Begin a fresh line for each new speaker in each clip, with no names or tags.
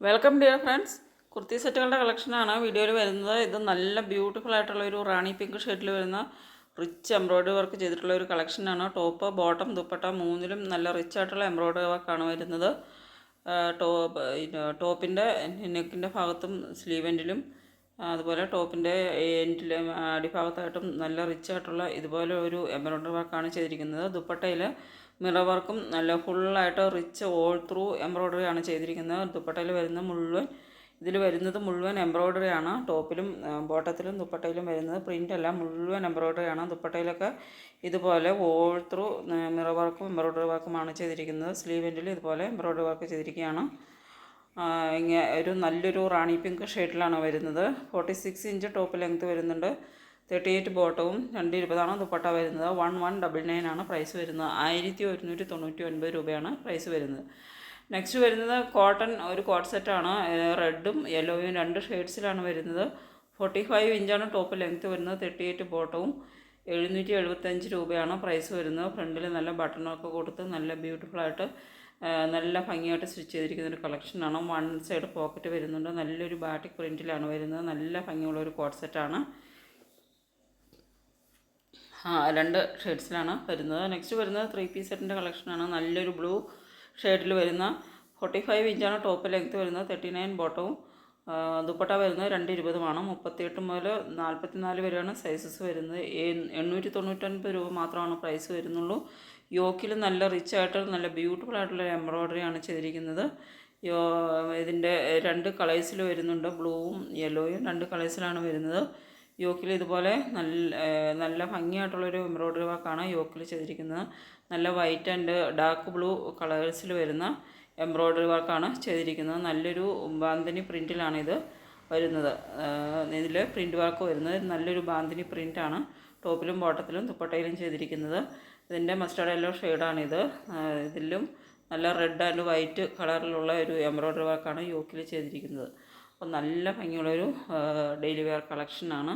Welcome dear friends kurti സെറ്റുകളുടെ കളക്ഷനാണ് വീഡിയോയിൽ വരുന്നത്. ഇത് നല്ല ബ്യൂട്ടിഫുൾ ആയിട്ടുള്ള ഒരു റാണി പിങ്ക് ഷെയ്ഡിൽ വരുന്ന റിച്ച് എംബ്രോയ്ഡറി വർക്ക് ചെയ്തിട്ടുള്ള ഒരു കളക്ഷനാണ് ടോപ്പ് ബോട്ടം ദുപ്പട്ട മൂന്നിലും നല്ല റിച്ച് ആയിട്ടുള്ള എംബ്രോയ്ഡറി വർക്കാണ് വരുന്നത്. ടോപ്പ് ടോപ്പിന്റെ നെക്കിന്റെ ഭാഗത്തും എൻഡിലും അതുപോലെ ടോപ്പിന്റെ എൻഡിലും അടിഭാഗത്തായിട്ടും നല്ല റിച്ച് ആയിട്ടുള്ള ഇതുപോലെ ഒരു എംബ്രോയ്ഡറി വർക്കാണ് ചെയ്തിരിക്കുന്നത്. ദുപ്പട്ടയിൽ മിറർ വർക്കും നല്ല ഫുള്ളായിട്ട് റിച്ച് ഓൾ ത്രൂ എംബ്രോയ്ഡറി ആണ് ചെയ്തിരിക്കുന്നത്. ദുപ്പട്ടയിൽ വരുന്ന മുഴുവൻ ഇതിൽ വരുന്നത് മുഴുവൻ എംബ്രോയ്ഡറി ആണ്. ടോപ്പിലും ബോട്ടത്തിലും ദുപ്പട്ടയിലും വരുന്നത് പ്രിന്റ് അല്ല മുഴുവൻ എംബ്രോയ്ഡറി ആണ്. ദുപ്പട്ടയിലൊക്കെ ഇതുപോലെ ഓൾ ത്രൂ മിറർ വർക്കും എംബ്രോയ്ഡറി വർക്കുമാണ് ചെയ്തിരിക്കുന്നത്. സ്ലീവെന്റിൽ ഇതുപോലെ എംബ്രോയ്ഡറി വർക്ക് ചെയ്തിരിക്കുകയാണ്. ഒരു നല്ലൊരു റാണി പിങ്ക് ഷെയ്ഡിലാണ് വരുന്നത്. Forty six inch top length വരുന്നുണ്ട്. തേർട്ടി എയ്റ്റ് ബോട്ടവും രണ്ട് ഇരുപതാണ് ദുപ്പട്ട വരുന്നത്. വൺ വൺ ഡബിൾ നയൻ ആണ് പ്രൈസ് വരുന്നത്. ആയിരത്തി ഒരുന്നൂറ്റി തൊണ്ണൂറ്റി ഒൻപത് രൂപയാണ് പ്രൈസ് വരുന്നത്. നെക്സ്റ്റ് വരുന്നത് കോട്ടൺ ഒരു കോട്ട് സെറ്റാണ് റെഡും യെല്ലോയും രണ്ട് ഷെയ്ഡ്സിലാണ് വരുന്നത്. ഫോർട്ടി ഫൈവ് ഇഞ്ചാണ് ടോപ്പ് ലെങ്ത്ത് വരുന്നത്. തേർട്ടി എയ്റ്റ് ബോട്ടവും എഴുന്നൂറ്റി എഴുപത്തഞ്ച് രൂപയാണ് പ്രൈസ് വരുന്നത്. ഫ്രണ്ടിൽ നല്ല ബട്ടണൊക്കെ കൊടുത്ത് നല്ല ബ്യൂട്ടിഫുള്ളായിട്ട് നല്ല ഭംഗിയായിട്ട് സ്റ്റിച്ച് ചെയ്തിരിക്കുന്ന ഒരു കളക്ഷനാണ് വൺ സൈഡ് പോക്കറ്റ് വരുന്നുണ്ട്. നല്ലൊരു ബാറ്റിക് പ്രിന്റിലാണ് വരുന്നത്. നല്ല ഭംഗിയുള്ള ഒരു കോട്ട് സെറ്റാണ് ആ രണ്ട് ഷെയ്ഡ്സിലാണ് വരുന്നത്. നെക്സ്റ്റ് വരുന്നത് ത്രീ പീസ് സെറ്റിന്റെ കളക്ഷനാണ് നല്ലൊരു ബ്ലൂ ഷെയ്ഡിൽ വരുന്ന ഫോർട്ടി ഫൈവ് ഇഞ്ചാണ് ടോപ്പ് ലെങ്ത്ത് വരുന്നത്. തേർട്ടി നയൻ ബോട്ടവും ദുപ്പട്ട വരുന്നത് രണ്ട് ഇരുപതുമാണ് മുപ്പത്തിയെട്ട് മുതൽ നാൽപ്പത്തി നാല് വരെയാണ് സൈസസ് വരുന്നത്. എണ്ണൂറ്റി തൊണ്ണൂറ്റൊൻപത് രൂപ മാത്രമാണ് പ്രൈസ് വരുന്നുള്ളൂ. യോക്കിൽ നല്ല റിച്ച് ആയിട്ട് നല്ല ബ്യൂട്ടിഫുൾ ആയിട്ടുള്ള എംബ്രോയ്ഡറി ആണ് ചെയ്തിരിക്കുന്നത്. ഇതിന്റെ രണ്ട് കളേഴ്സിൽ വരുന്നുണ്ട്. ബ്ലൂവും യെല്ലോയും രണ്ട് കളേഴ്സിലാണ് വരുന്നത്. യോക്കിൽ ഇതുപോലെ നല്ല നല്ല ഭംഗിയായിട്ടുള്ളൊരു എംബ്രോയ്ഡറി വർക്കാണ് യോക്കിൽ ചെയ്തിരിക്കുന്നത്. നല്ല വൈറ്റ് ആൻഡ് ഡാർക്ക് ബ്ലൂ കളേഴ്സിൽ വരുന്ന എംബ്രോയ്ഡറി വർക്കാണ് ചെയ്തിരിക്കുന്നത്. നല്ലൊരു ബാന്തിനി പ്രിന്റിലാണിത് വരുന്നത്. ഇതിൽ പ്രിന്റ് വർക്ക് വരുന്നത്. നല്ലൊരു ബാന്തിനി പ്രിന്റാണ് ടോപ്പിലും ബോട്ടത്തിലും ദുപ്പട്ടയിലും ചെയ്തിരിക്കുന്നത്. ഇതിന്റെ മസ്റ്റർഡ് യെല്ലോ ഷെയ്ഡാണിത്. ഇതിലും നല്ല റെഡ് ആൻഡ് വൈറ്റ് കളറിലുള്ള ഒരു എംബ്രോയ്ഡറി വർക്കാണ് യോക്കിൽ ചെയ്തിരിക്കുന്നത്. അപ്പോൾ നല്ല ഭംഗിയുള്ളൊരു ഡെയിലി വെയർ കളക്ഷനാണ്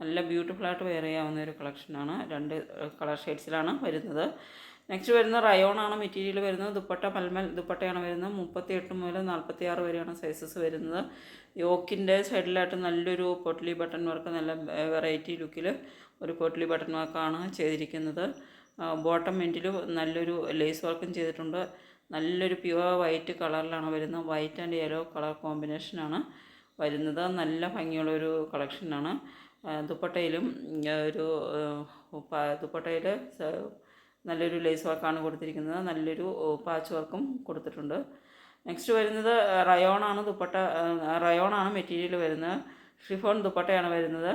നല്ല ബ്യൂട്ടിഫുള്ളായിട്ട് വെയർ ചെയ്യാവുന്ന ഒരു കളക്ഷനാണ് രണ്ട് കളർ ഷെയ്ഡ്സിലാണ് വരുന്നത്. നെക്സ്റ്റ് വരുന്ന റയോണാണ് മെറ്റീരിയൽ വരുന്നത്. ദുപ്പട്ട പൽമൽ ദുപ്പട്ടയാണ് വരുന്നത്. മുപ്പത്തി എട്ട് മുതൽ നാൽപ്പത്തി ആറ് വരെയാണ് സൈസസ് വരുന്നത്. യോക്കിന്റെ സൈഡിലായിട്ട് നല്ലൊരു പൊട്ട്ലി ബട്ടൺ വർക്ക് നല്ല വെറൈറ്റി ലുക്കിൽ ഒരു പൊട്ട്ലി ബട്ടൺ വർക്കാണ് ചെയ്തിരിക്കുന്നത്. ബോട്ടം മെന്റിൽ നല്ലൊരു ലേസ് വർക്കും ചെയ്തിട്ടുണ്ട്. നല്ലൊരു പ്യുവർ വൈറ്റ് കളറിലാണ് വരുന്നത്. വൈറ്റ് ആൻഡ് യെല്ലോ കളർ കോമ്പിനേഷനാണ് വരുന്നത്. നല്ല ഭംഗിയുള്ളൊരു കളക്ഷനാണ് ദുപ്പട്ടയിലും ഒരു ദുപ്പട്ടയിൽ നല്ലൊരു ലേസ് വർക്കാണ് കൊടുത്തിരിക്കുന്നത്. നല്ലൊരു പാച്ച് വർക്കും കൊടുത്തിട്ടുണ്ട്. നെക്സ്റ്റ് വരുന്നത് റയോണാണ് ദുപ്പട്ട റയോണാണ് മെറ്റീരിയൽ വരുന്നത്. ഷിഫോൺ ദുപ്പട്ടയാണ് വരുന്നത്.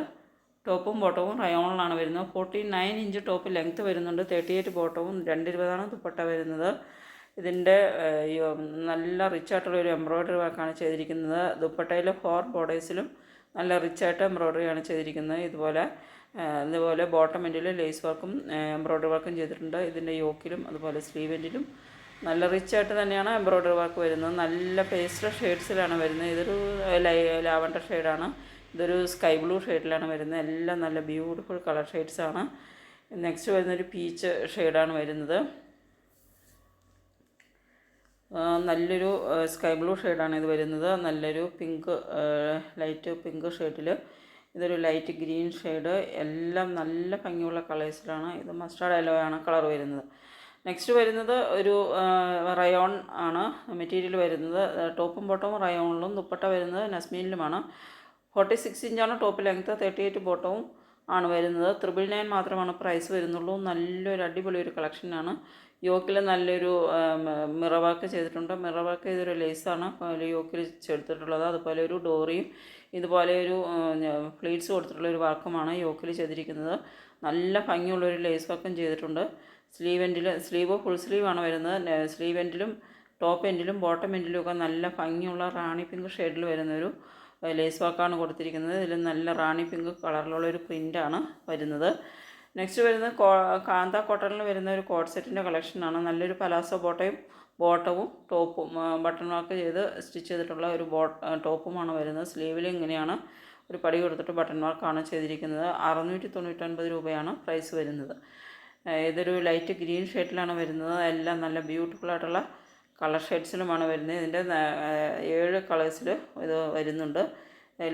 ടോപ്പും ബോട്ടവും റയോണിലാണ് വരുന്നത്. Forty nine inch top length വരുന്നുണ്ട്. തേർട്ടി എയ്റ്റ് ബോട്ടവും രണ്ട് ഇരുപതാണ് ദുപ്പട്ട വരുന്നത്. ഇതിന്റെ നല്ല റിച്ച് ആയിട്ടുള്ള ഒരു എംബ്രോയ്ഡറി വർക്കാണ് ചെയ്തിരിക്കുന്നത്. ദുപ്പട്ടയിൽ ഫോർ ബോർഡേഴ്സിലും നല്ല റിച്ച് ആയിട്ട് എംബ്രോയ്ഡറിയാണ് ചെയ്തിരിക്കുന്നത്. ഇതുപോലെ ഇതുപോലെ ബോട്ടം എൻഡിൽ ലേസ് വർക്കും എംബ്രോയ്ഡറി വർക്കും ചെയ്തിട്ടുണ്ട്. ഇതിന്റെ യോക്കിലും അതുപോലെ സ്ലീവ് എൻഡിലും നല്ല റിച്ച് ആയിട്ട് തന്നെയാണ് എംബ്രോയ്ഡറി വർക്ക് വരുന്നത്. നല്ല പേസ്റ്റൽ ഷെയ്ഡ്സിലാണ് വരുന്നത്. ഇതൊരു ലാവൻഡർ ഷെയ്ഡാണ്. ഇതൊരു സ്കൈ ബ്ലൂ ഷെയ്ഡിലാണ് വരുന്നത്. എല്ലാം നല്ല ബ്യൂട്ടിഫുൾ കളർ ഷെയ്ഡ്സാണ്. നെക്സ്റ്റ് വരുന്നൊരു പീച്ച് ഷെയ്ഡാണ് വരുന്നത്. നല്ലൊരു സ്കൈ ബ്ലൂ ഷെയ്ഡാണ് ഇത് വരുന്നത്. നല്ലൊരു പിങ്ക് ലൈറ്റ് പിങ്ക് ഷെയ്ഡിൽ ഇതൊരു ലൈറ്റ് ഗ്രീൻ ഷെയ്ഡ് എല്ലാം നല്ല ഭംഗിയുള്ള കളേഴ്സിലാണ് ഇത് മസ്റ്റാർഡ് യെല്ലോ ആണ് കളർ വരുന്നത്. നെക്സ്റ്റ് വരുന്നത് ഒരു റയോൺ ആണ് മെറ്റീരിയൽ വരുന്നത്. ടോപ്പും ബോട്ടവും റയോണിലും ദുപ്പട്ട വരുന്നത് നസ്മീനിലുമാണ് ഫോർട്ടി സിക്സ് ഇഞ്ചാണ് ടോപ്പ് ലെങ്ത്ത് തേർട്ടി എയ്റ്റ് ബോട്ടവും ആണ് വരുന്നത്. ത്രിബിൾ നയൻ മാത്രമാണ് പ്രൈസ് വരുന്നുള്ളൂ. നല്ലൊരു അടിപൊളി ഒരു കളക്ഷനാണ് യോക്കിൽ നല്ലൊരു മിറവാക്ക് ചെയ്തിട്ടുണ്ട്. മിറവാക്ക് ചെയ്തൊരു ലേസാണ്. യോക്കിൽ ചെടുത്തിട്ടുള്ളത്. അതുപോലെ ഒരു ഡോറിയും ഇതുപോലെ ഒരു ഫ്ലീറ്റ്സ് കൊടുത്തിട്ടുള്ള ഒരു വർക്കുമാണ് യോക്കിൽ ചെയ്തിരിക്കുന്നത്. നല്ല ഭംഗിയുള്ളൊരു ലേസ് വർക്കും ചെയ്തിട്ടുണ്ട്. സ്ലീവ് എൻഡിൽ സ്ലീവ് ഫുൾ സ്ലീവാണ് വരുന്നത്. സ്ലീവ് എൻഡിലും ടോപ്പ് എൻഡിലും ബോട്ടം എൻഡിലും ഒക്കെ നല്ല ഭംഗിയുള്ള റാണി പിങ്ക് ഷെയ്ഡിൽ വരുന്നൊരു ലേസ് വർക്കാണ് കൊടുത്തിരിക്കുന്നത്. ഇതിൽ നല്ല റാണി പിങ്ക് കളറിലുള്ള ഒരു പ്രിന്റാണ് വരുന്നത്. നെക്സ്റ്റ് വരുന്നത് കാന്ത കോട്ടണിൽ വരുന്ന ഒരു കോട്ട് സെറ്റിന്റെ കളക്ഷനാണ് നല്ലൊരു പലാസോ ബോട്ടയും ബോട്ടവും ടോപ്പും ബട്ടൺ വർക്ക് ചെയ്ത് സ്റ്റിച്ച് ചെയ്തിട്ടുള്ള ഒരു ബോ ടോപ്പുമാണ് വരുന്നത്. സ്ലീവിൽ ഇങ്ങനെയാണ് ഒരു പടി കൊടുത്തിട്ട് ബട്ടൺ വർക്കാണ് ചെയ്തിരിക്കുന്നത്. അറുന്നൂറ്റി തൊണ്ണൂറ്റൊൻപത് രൂപയാണ് പ്രൈസ് വരുന്നത്. ഇതൊരു ലൈറ്റ് ഗ്രീൻ ഷെയ്ഡിലാണ് വരുന്നത്. എല്ലാം നല്ല ബ്യൂട്ടിഫുൾ ആയിട്ടുള്ള കളർ ഷെയ്ഡ്സിലുമാണ് വരുന്നത്. ഇതിന്റെ ഏഴ് കളേഴ്സിൽ ഇത് വരുന്നുണ്ട്.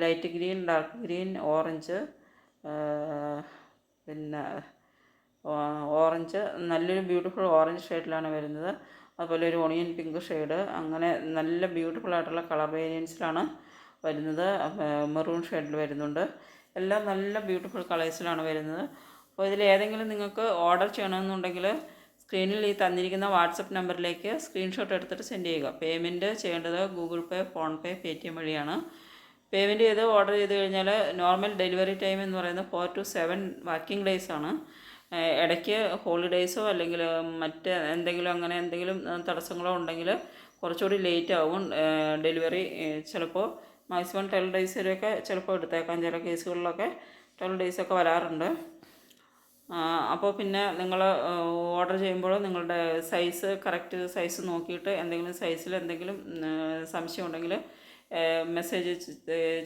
Light green dark green orange പിന്നെ ഓറഞ്ച് നല്ലൊരു ബ്യൂട്ടിഫുൾ ഓറഞ്ച് ഷെയ്ഡിലാണ് വരുന്നത്. അതുപോലെ ഒരു ഓണിയൻ പിങ്ക് ഷെയ്ഡ്. അങ്ങനെ നല്ല ബ്യൂട്ടിഫുൾ ആയിട്ടുള്ള കളർ വേരിയൻസിലാണ് വരുന്നത്. മെറൂൺ ഷെയ്ഡിൽ വരുന്നുണ്ട്. എല്ലാം നല്ല ബ്യൂട്ടിഫുൾ കളേഴ്സിലാണ് വരുന്നത്. അപ്പോൾ ഇതിൽ ഏതെങ്കിലും നിങ്ങൾക്ക് ഓർഡർ ചെയ്യണമെന്നുണ്ടെങ്കിൽ സ്ക്രീനിൽ ഈ തന്നിരിക്കുന്ന വാട്സപ്പ് നമ്പറിലേക്ക് സ്ക്രീൻഷോട്ട് എടുത്തിട്ട് സെൻഡ് ചെയ്യുക. പേയ്മെന്റ് ചെയ്യേണ്ടത് Google Pay PhonePe Paytm വഴിയാണ്. പേയ്മെന്റ് ചെയ്ത് ഓർഡർ ചെയ്ത് കഴിഞ്ഞാൽ നോർമൽ ഡെലിവറി ടൈം എന്ന് പറയുന്നത് four to seven working days ആണ്. ഇടയ്ക്ക് ഹോളിഡേയ്സോ അല്ലെങ്കിൽ മറ്റ് എന്തെങ്കിലും അങ്ങനെ എന്തെങ്കിലും തടസ്സങ്ങളോ ഉണ്ടെങ്കിൽ കുറച്ചുകൂടി ലേറ്റ് ആവും. ഡെലിവറി ചിലപ്പോൾ മാക്സിമം ട്വൽവ് ഡേയ്സ് വരെയൊക്കെ ചിലപ്പോൾ എടുത്തേക്കാം. ചില കേസുകളിലൊക്കെ ട്വൽവ് ഡേയ്സ് ഒക്കെ വരാറുണ്ട്. അപ്പോൾ പിന്നെ നിങ്ങൾ ഓർഡർ ചെയ്യുമ്പോൾ നിങ്ങളുടെ സൈസ് കറക്റ്റ് സൈസ് നോക്കിയിട്ട് എന്തെങ്കിലും സൈസിൽ എന്തെങ്കിലും സംശയം ഉണ്ടെങ്കിൽ മെസ്സേജ്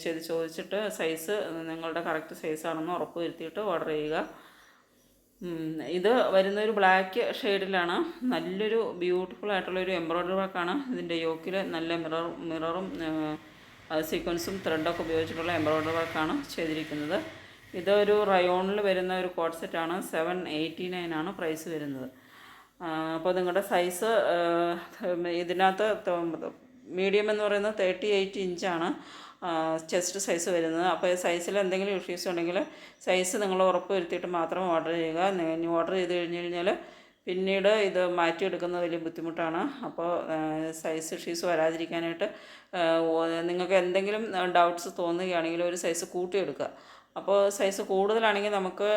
ചെയ്ത് ചോദിച്ചിട്ട് സൈസ് നിങ്ങളുടെ കറക്റ്റ് സൈസാണെന്ന് ഉറപ്പ് വരുത്തിയിട്ട് ഓർഡർ ചെയ്യുക. ഇത് വരുന്ന ഒരു ബ്ലാക്ക് ഷെയ്ഡിലാണ് നല്ലൊരു ബ്യൂട്ടിഫുൾ ആയിട്ടുള്ള ഒരു എംബ്രോയ്ഡറി വർക്കാണ് ഇതിന്റെ യോക്കിൽ നല്ല മിറർ മിററും സീക്വൻസും ത്രെഡൊക്കെ ഉപയോഗിച്ചിട്ടുള്ള എംബ്രോയ്ഡറി വർക്കാണ് ചെയ്തിരിക്കുന്നത്. ഇതൊരു റയോണിൽ വരുന്ന ഒരു കോട്ട് സെറ്റാണ് സെവൻ എയ്റ്റി നയൻ ആണ് പ്രൈസ് വരുന്നത്. അപ്പോൾ നിങ്ങളുടെ സൈസ് ഇതിനകത്ത് മീഡിയം എന്ന് പറയുന്നത് തേർട്ടി എയ്റ്റ് ഇഞ്ചാണ് ചെസ്റ്റ് സൈസ് വരുന്നത്. അപ്പോൾ സൈസിൽ എന്തെങ്കിലും ഇഷ്യൂസ് ഉണ്ടെങ്കിൽ സൈസ് നിങ്ങൾ ഉറപ്പ് വരുത്തിയിട്ട് മാത്രം ഓർഡർ ചെയ്യുക. ഓർഡർ ചെയ്ത് കഴിഞ്ഞ് കഴിഞ്ഞാൽ പിന്നീട് ഇത് മാറ്റിയെടുക്കുന്നത് വലിയ ബുദ്ധിമുട്ടാണ്. അപ്പോൾ സൈസ് ഇഷ്യൂസ് വരാതിരിക്കാനായിട്ട് നിങ്ങൾക്ക് എന്തെങ്കിലും ഡൗട്ട്സ് തോന്നുകയാണെങ്കിൽ ഒരു സൈസ് കൂട്ടിയെടുക്കുക അപ്പോൾ സൈസ് കൂടുതലാണെങ്കിൽ നമുക്ക്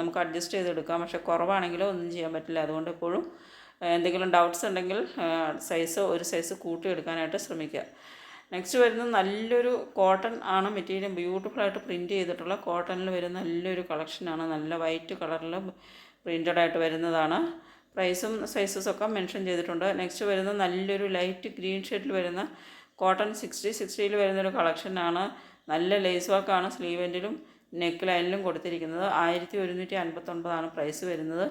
നമുക്ക് അഡ്ജസ്റ്റ് ചെയ്തെടുക്കാം. പക്ഷെ കുറവാണെങ്കിൽ ഒന്നും ചെയ്യാൻ പറ്റില്ല. അതുകൊണ്ട് എപ്പോഴും എന്തെങ്കിലും ഡൗട്ട്സ് ഉണ്ടെങ്കിൽ സൈസ് ഒരു സൈസ് കൂട്ടിയെടുക്കാനായിട്ട് ശ്രമിക്കുക. നെക്സ്റ്റ് വരുന്നത് നല്ലൊരു കോട്ടൺ ആണ് മെറ്റീരിയൽ ബ്യൂട്ടിഫുൾ ആയിട്ട് പ്രിന്റ് ചെയ്തിട്ടുള്ള കോട്ടണിൽ വരുന്ന നല്ലൊരു കളക്ഷനാണ് നല്ല വൈറ്റ് കളറിൽ പ്രിന്റഡ് ആയിട്ട് വരുന്നതാണ്. പ്രൈസും സൈസസും ഒക്കെ മെൻഷൻ ചെയ്തിട്ടുണ്ട്. നെക്സ്റ്റ് വരുന്ന നല്ലൊരു ലൈറ്റ് ഗ്രീൻ ഷെയ്ഡിൽ വരുന്ന കോട്ടൺ സിക്സ്റ്റി സിക്സ്റ്റിയിൽ വരുന്നൊരു കളക്ഷനാണ് നല്ല ലേസ് വർക്കാണ് സ്ലീവെന്റിലും നെക്ക് ലൈനിലും കൊടുത്തിരിക്കുന്നത്. ആയിരത്തി ഒരുന്നൂറ്റി അൻപത്തൊൻപതാണ് പ്രൈസ് വരുന്നത്.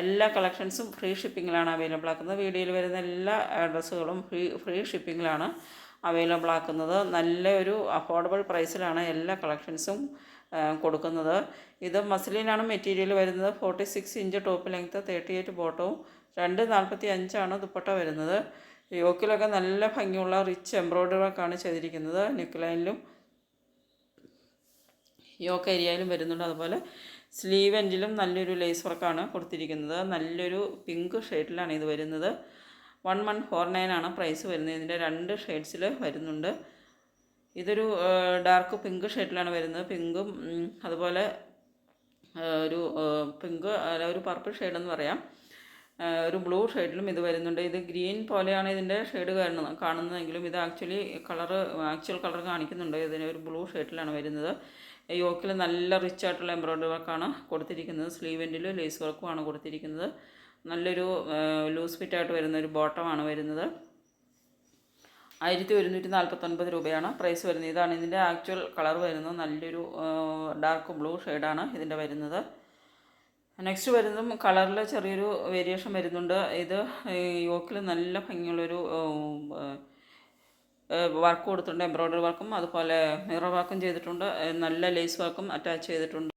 എല്ലാ കളക്ഷൻസും ഫ്രീ ഷിപ്പിങ്ങിലാണ് അവൈലബിൾ ആക്കുന്നത് വീഡിയോയിൽ വരുന്ന എല്ലാ ഡ്രസ്സുകളും ഫ്രീ ഫ്രീ ഷിപ്പിങ്ങിലാണ് അവൈലബിൾ ആക്കുന്നത് നല്ല ഒരു അഫോർഡബിൾ പ്രൈസിലാണ് എല്ലാ കളക്ഷൻസും കൊടുക്കുന്നത്. ഇത് മസ്ലിനാണ് മെറ്റീരിയൽ വരുന്നത്. Forty six inch top length thirty eight ബോട്ടവും. രണ്ട് നാൽപ്പത്തി അഞ്ചാണ് ദുപ്പട്ട വരുന്നത്. യോക്കിലൊക്കെ നല്ല ഭംഗിയുള്ള റിച്ച് എംബ്രോയ്ഡറി വർക്കാണ് ചെയ്തിരിക്കുന്നത്. നെക്ക് ലൈനിലും യോക്ക് ഏരിയയിലും വരുന്നുണ്ട്. അതുപോലെ സ്ലീവ് എൻഡിലും നല്ലൊരു ലേസ് വർക്കാണ് കൊടുത്തിരിക്കുന്നത്. നല്ലൊരു പിങ്ക് ഷെയ്ഡിലാണ് ഇത് വരുന്നത്. വൺ വൺ ഫോർ നയൻ ആണ് പ്രൈസ് വരുന്നത്. ഇതിന്റെ രണ്ട് ഷെയ്ഡ്സിൽ വരുന്നുണ്ട്. ഇതൊരു ഡാർക്ക് പിങ്ക് ഷെയ്ഡിലാണ് വരുന്നത്. പിങ്കും അതുപോലെ ഒരു പിങ്ക് അല്ല ഒരു പർപ്പിൾ ഷെയ്ഡെന്ന് പറയാം. ഒരു ബ്ലൂ ഷെയ്ഡിലും ഇത് വരുന്നുണ്ട്. ഇത് ഗ്രീൻ പോലെയാണ് ഇതിന്റെ ഷെയ്ഡ് കാണുന്നത് കാണുന്നതെങ്കിലും ഇത് ആക്ച്വലി കളറ് ആക്ച്വൽ കളർ കാണിക്കുന്നുണ്ട്. ഇതിന് ഒരു ബ്ലൂ ഷെയ്ഡിലാണ് വരുന്നത്. യോക്കിൽ നല്ല റിച്ച് ആയിട്ടുള്ള എംബ്രോയ്ഡറി വർക്കാണ് കൊടുത്തിരിക്കുന്നത്. സ്ലീവെന്റിൽ ലേസ് വർക്കുമാണ് കൊടുത്തിരിക്കുന്നത്. നല്ലൊരു ലൂസ് ഫിറ്റ് ആയിട്ട് വരുന്ന ഒരു ബോട്ടമാണ് വരുന്നത്. ആയിരത്തി ഒരുന്നൂറ്റി നാൽപ്പത്തൊൻപത് രൂപയാണ് പ്രൈസ് വരുന്നത്. ഇതാണ് ഇതിന്റെ ആക്ച്വൽ കളർ വരുന്നത്. നല്ലൊരു ഡാർക്ക് ബ്ലൂ ഷെയ്ഡാണ് ഇതിന്റെ വരുന്നത്. നെക്സ്റ്റ് വരുന്നതും കളറിൽ ചെറിയൊരു വേരിയേഷൻ വരുന്നുണ്ട്. ഇത് യോക്കിൽ നല്ല ഭംഗിയുള്ളൊരു വർക്ക് കൊടുത്തിട്ടുണ്ട് എംബ്രോയ്ഡറി വർക്കും അതുപോലെ മിറർ വർക്കും ചെയ്തിട്ടുണ്ട് നല്ല ലേസ് വർക്കും അറ്റാച്ച് ചെയ്തിട്ടുണ്ട്.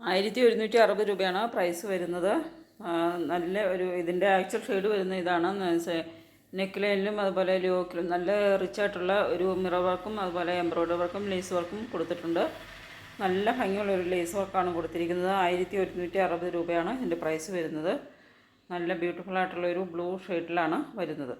ആയിരത്തി ഒരുന്നൂറ്റി അറുപത് രൂപയാണ് പ്രൈസ് വരുന്നത്. നല്ല ഒരു ഇതിന്റെ ആക്ച്വൽ ഷെയ്ഡ് വരുന്ന ഇതാണ്. നെക്ക് ലൈനിലും അതുപോലെ ലോക്കിലും നല്ല റിച്ച് ആയിട്ടുള്ള ഒരു മിറർ വർക്കും അതുപോലെ എംബ്രോയ്ഡറി വർക്കും ലേസ് വർക്കും കൊടുത്തിട്ടുണ്ട്. നല്ല ഭംഗിയുള്ള ഒരു ലേസ് വർക്കാണ് കൊടുത്തിരിക്കുന്നത്. ആയിരത്തി ഒരുന്നൂറ്റി അറുപത് രൂപയാണ് ഇതിന്റെ പ്രൈസ് വരുന്നത്. നല്ല ബ്യൂട്ടിഫുൾ ആയിട്ടുള്ള ഒരു ബ്ലൂ ഷെയ്ഡിലാണ് വരുന്നത്.